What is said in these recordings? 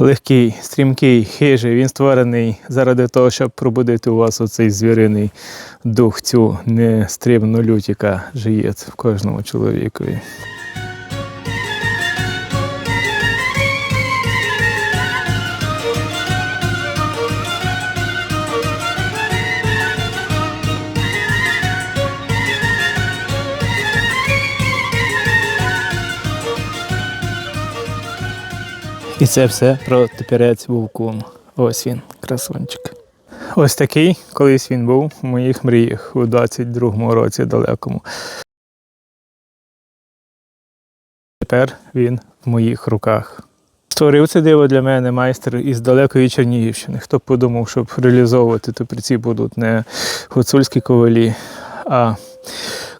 легкий, стрімкий, хижий. Він створений заради того, щоб пробудити у вас оцей звіриний дух, цю нестрібну лють, яка жиє в кожному чоловікові. І це все про тепірець вовкун. Ось він, красунчик. Ось такий, колись він був у моїх мріях у 22-му році далекому. Тепер він в моїх руках. Створив це диво для мене майстер із далекої Чернігівщини. Хто б подумав, щоб реалізовувати топірці будуть не гуцульські ковалі, а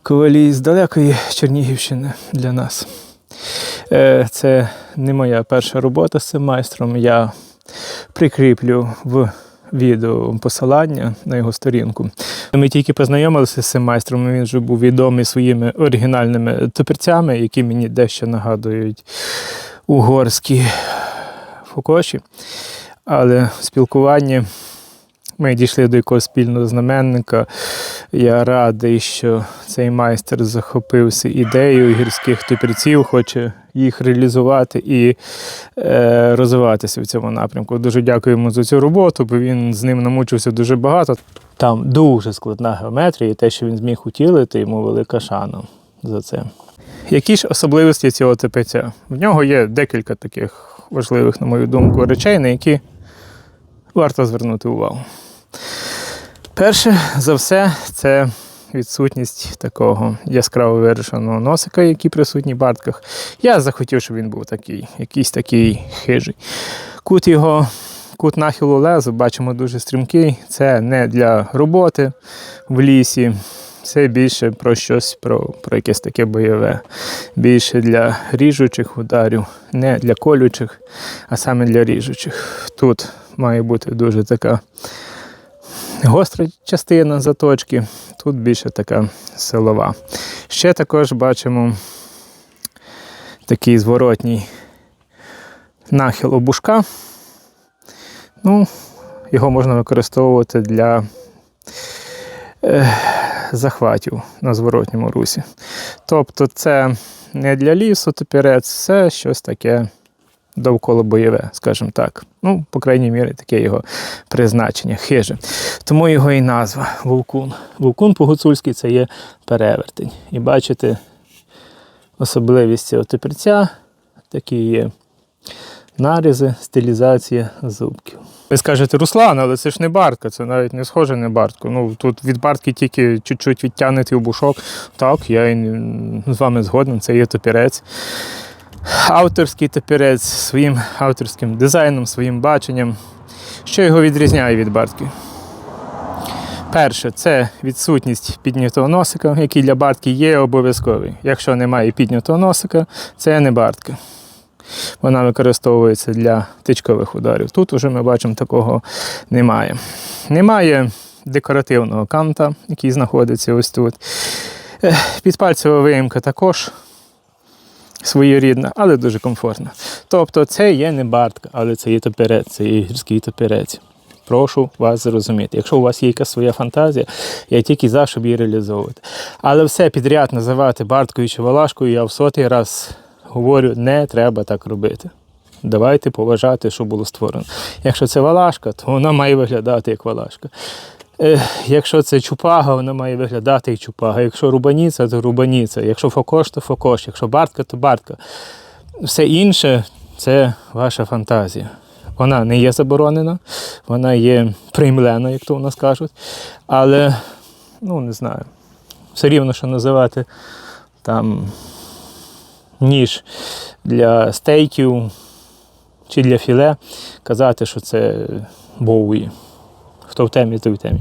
ковалі з далекої Чернігівщини для нас. Е, Це не моя перша робота з цим майстром. Я прикріплю в відео посилання на його сторінку. Ми тільки познайомилися з цим майстром. Він вже був відомий своїми оригінальними топірцями, які мені дещо нагадують угорські фокоші. Але в спілкуванні ми дійшли до якогось спільного знаменника. Я радий, що цей майстер захопився ідеєю гірських топірців, хоче їх реалізувати і е, розвиватися в цьому напрямку. Дуже дякую йому за цю роботу, бо він з ним намучився дуже багато. Там дуже складна геометрія, і те, що він зміг утілити, йому велика шана за це. Які ж особливості цього топиця? В нього є декілька таких важливих, на мою думку, речей, на які варто звернути увагу. Перше за все, це відсутність такого яскраво вирішеного носика, який присутній в бартках. Я захотів, щоб він був такий, якийсь такий хижий. Кут його, кут нахилу лезу, бачимо дуже стрімкий. Це не для роботи в лісі. Це більше про щось, про, про якесь таке бойове. Більше для ріжучих ударів, не для колючих, а саме для ріжучих. Тут має бути дуже така гостра частина заточки, тут більше така силова. Ще також бачимо такий зворотній нахил обушка. Ну, його можна використовувати для е, захватів на зворотньому русі. Тобто це не для лісу топірець, це щось таке довкола бойове, скажімо так. Ну, по крайній мірі, таке його призначення, хиже. Тому його і назва Вовкун. Вовкун по-гуцульськи це є перевертень. І бачите, особливість цього топірця такі є нарізи, стилізація зубків. Ви скажете, Руслан, але це ж не бартка, це навіть не схоже на бартку. Ну, тут від бартки тільки чуть-чуть відтягнутий обушок. Так, я і з вами згоден, це є топірець авторський топірець своїм авторським дизайном, своїм баченням. Що його відрізняє від бартки? Перше, це відсутність піднятого носика, який для бартки є обов'язковий. Якщо немає піднятого носика, це не бартка. Вона використовується для тичкових ударів. Тут уже ми бачимо, такого немає. Немає декоративного канта, який знаходиться ось тут. Підпальцева виїмка також своєрідна, але дуже комфортна. Тобто це є не бартка, але це є топерець, це є гірський топерець. Прошу вас зрозуміти. Якщо у вас є якась своя фантазія, я тільки за, щоб її реалізовувати. Але все підряд називати барткою чи валашкою, я в сотий раз говорю, не треба так робити. Давайте поважати, що було створено. Якщо це валашка, то вона має виглядати як валашка. Якщо це чупага, вона має виглядати як чупага. Якщо рубаніця, то рубаніця. Якщо фокош, то фокош. Якщо бартка, то бартка. Все інше це ваша фантазія. Вона не є заборонена, вона є приймлена, як то у нас кажуть. Але, ну не знаю, все рівно, що називати там ніж для стейків чи для філе, казати, що це боуї. Хто в темі, той в темі.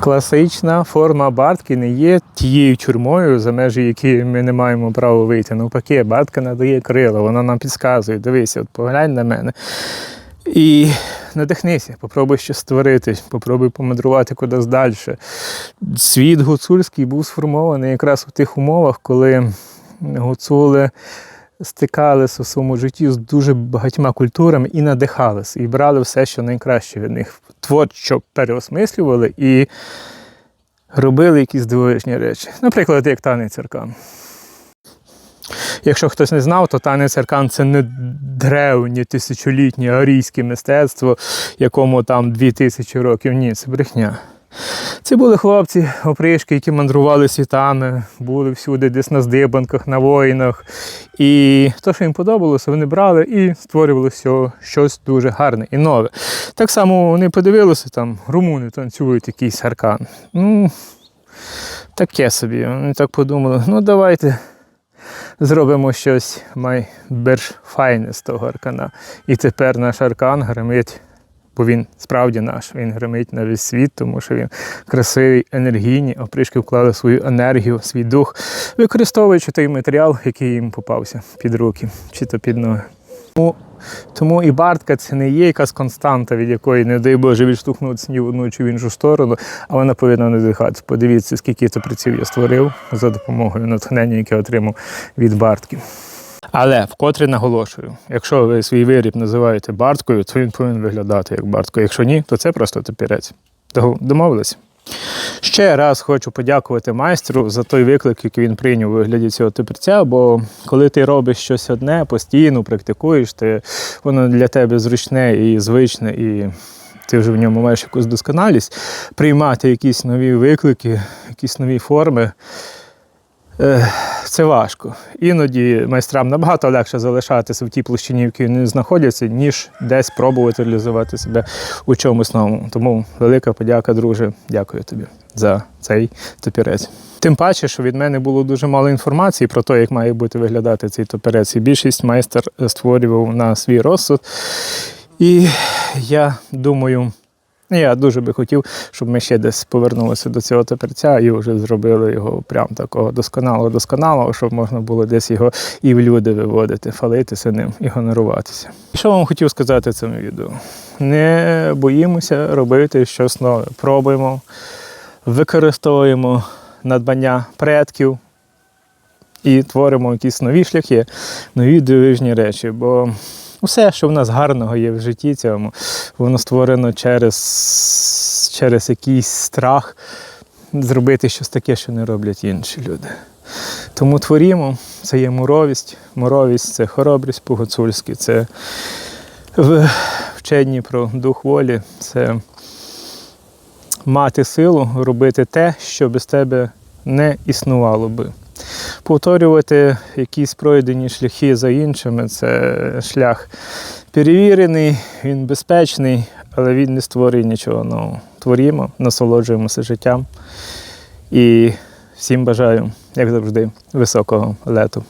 Класична форма бартки не є тією тюрмою, за межі якої ми не маємо права вийти. Навпаки, бартка надає крила, вона нам підказує. Дивися, от поглянь на мене. І надихнися, попробуй щось створити, попробуй помадрувати кудись далі. Світ гуцульський був сформований якраз у тих умовах, коли гуцули стикалися у своєму житті з дуже багатьма культурами і надихалися, і брали все, що найкраще від них, творчо переосмислювали і робили якісь дивовижні речі. Наприклад, як танець аркан. Якщо хтось не знав, то танець аркан це не древнє тисячолітнє арійське мистецтво, якому там дві тисячі років. Ні, це брехня. Це були хлопці, опришки, які мандрували світами, були всюди, десь на здибанках, на воїнах. І те, що їм подобалося, вони брали і створювали всього щось дуже гарне і нове. Так само вони подивилися, там румуни танцюють якийсь аркан. Ну, таке собі. Вони так подумали, ну давайте зробимо щось найбільш файне з того аркана. І тепер наш аркан гримить, бо він справді наш, він гримить на весь світ, тому що він красивий, енергійний, опришки вклали свою енергію, свій дух, використовуючи той матеріал, який їм попався під руки чи то під ноги. Тому, тому і бартка це не є якась константа, від якої, не дай Боже, відштовхнутися ні в одну чи в іншу сторону, а вона повинна надихатися. Подивіться, скільки топраців я створив за допомогою натхнення, яке отримав від бартки. Але вкотре наголошую, якщо ви свій виріб називаєте барткою, то він повинен виглядати як бартко. Якщо ні, то це просто топірець. Дого- Домовились? Ще раз хочу подякувати майстру за той виклик, який він прийняв у вигляді цього топірця, бо коли ти робиш щось одне, постійно практикуєш, ти, воно для тебе зручне і звичне, і ти вже в ньому маєш якусь досконалість, приймати якісь нові виклики, якісь нові форми. Е, Це важко. Іноді майстрам набагато легше залишатися в тій площині, в якій вони знаходяться, ніж десь пробувати реалізувати себе у чомусь новому. Тому велика подяка, друже. Дякую тобі за цей топірець. Тим паче, що від мене було дуже мало інформації про те, як має бути виглядати цей топірець. І більшість майстер створював на свій розсуд. І я думаю, я дуже би хотів, щоб ми ще десь повернулися до цього топірця і вже зробили його прям такого досконалого, досконалого, щоб можна було десь його і в люди виводити, фалитися ним і гоноруватися. Що вам хотів сказати цьому відео? Не боїмося робити щось нове. Пробуємо, використовуємо надбання предків і творимо якісь нові шляхи, нові дивижні речі. Бо все, що в нас гарного є в житті цьому, воно створено через, через якийсь страх зробити щось таке, що не роблять інші люди. Тому творімо, це є муровість. Муровість це хоробрість по-гуцульськи, це вчені про дух волі, це мати силу робити те, що без тебе не існувало би. Повторювати якісь пройдені шляхи за іншими це шлях перевірений, він безпечний, але він не створює нічого нового. Творімо, насолоджуємося життям. І всім бажаю, як завжди, високого лету.